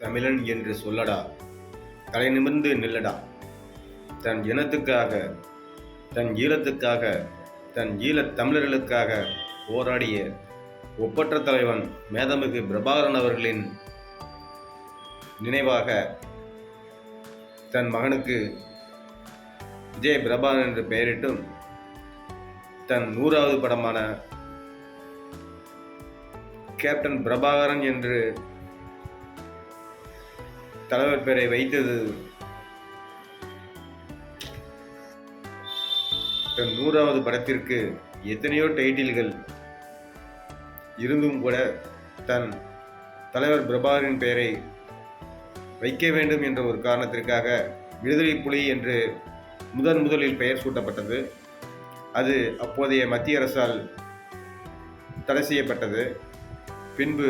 தமிழன் என்று சொல்லடா. தலை நிமிர்ந்து நில்லடா. தன் இனத்துக்காக தன் ஈழத்துக்காக தன் ஈழத் தமிழர்களுக்காக போராடிய ஒப்பற்ற தலைவன் மேதமிகு பிரபாகரன் அவர்களின் நினைவாக தன் மகனுக்கு விஜய் பிரபாகரன் என்று பெயரிட்டும் தன் நூறாவது படமான கேப்டன் பிரபாகரன் என்று தலைவர் பெயரை வைத்தது தன் நூறாவது படத்திற்கு எத்தனையோ டைட்டில்கள் இருந்தும் கூட தன் தலைவர் பிரபாகரின் பெயரை வைக்க வேண்டும் என்ற ஒரு காரணத்திற்காக விடுதலை புலி என்று முதன் முதலில் பெயர் சூட்டப்பட்டது. அது அப்போதைய மத்திய அரசால் தடை செய்யப்பட்டது. பின்பு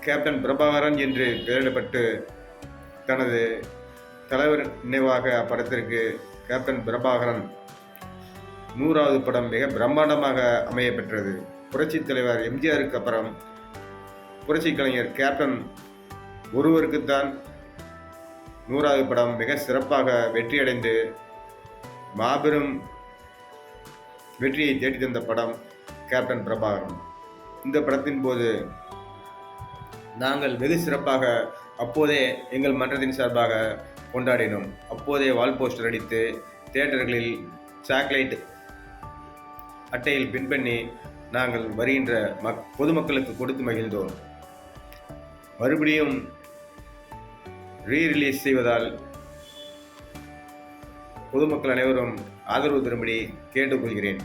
கேப்டன் பிரபாகரன் என்று பெயரிடப்பட்டு தனது தலைவர் நினைவாக அப்படத்திற்கு கேப்டன் பிரபாகரன் நூறாவது படம் மிக பிரம்மாண்டமாக அமைய பெற்றது. புரட்சித் தலைவர் எம்ஜிஆருக்கு அப்புறம் புரட்சி கலைஞர் கேப்டன் ஒருவருக்குத்தான் நூறாவது படம் மிக சிறப்பாக வெற்றியடைந்து மாபெரும் வெற்றியை தேடி தந்த படம் கேப்டன் பிரபாகரன். இந்த படத்தின் போது நாங்கள் வெகு சிறப்பாக அப்போதே எங்கள் மன்றத்தின் சார்பாக கொண்டாடினோம். அப்போதே வால் போஸ்டர் அடித்து தியேட்டர்களில் சாக்லைட் அட்டையில் பின் பண்ணி நாங்கள் வருகின்ற மக் பொதுமக்களுக்கு கொடுத்து மகிழ்ந்தோம். மறுபடியும் ரீ ரிலீஸ் செய்வதால் பொதுமக்கள் அனைவரும் ஆதரவு தரும்படி கேட்டுக்கொள்கிறேன்.